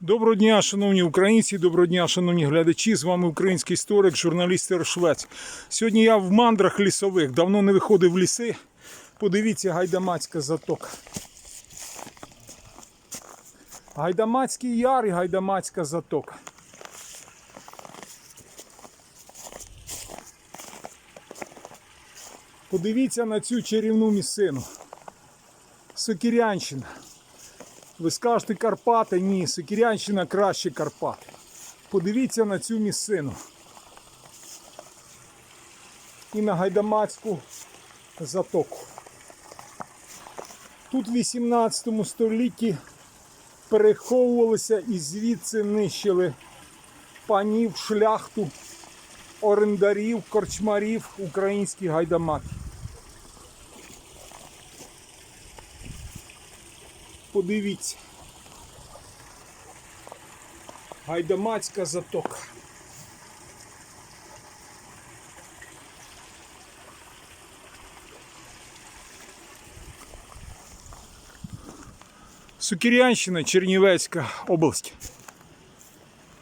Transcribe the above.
Доброго дня, шановні українці, доброго дня, шановні глядачі. З вами український історик, журналіст Швець. Сьогодні я в мандрах лісових, давно не виходив в ліси. Подивіться, гайдамацька затока. Гайдамацький яр і гайдамацька затока. Подивіться на цю чарівну місцину. Сокірянщина. Ви скажете Карпати? Ні, Сокірянщина краще Карпати. Подивіться на цю місцину. І на Гайдамацьку затоку. Тут в 18 столітті переховувалися і звідси нищили панів, шляхту, орендарів, корчмарів, українські гайдамаки. Подивіться. Гайдамацька затока. Сукірянщина, Чернівецька область.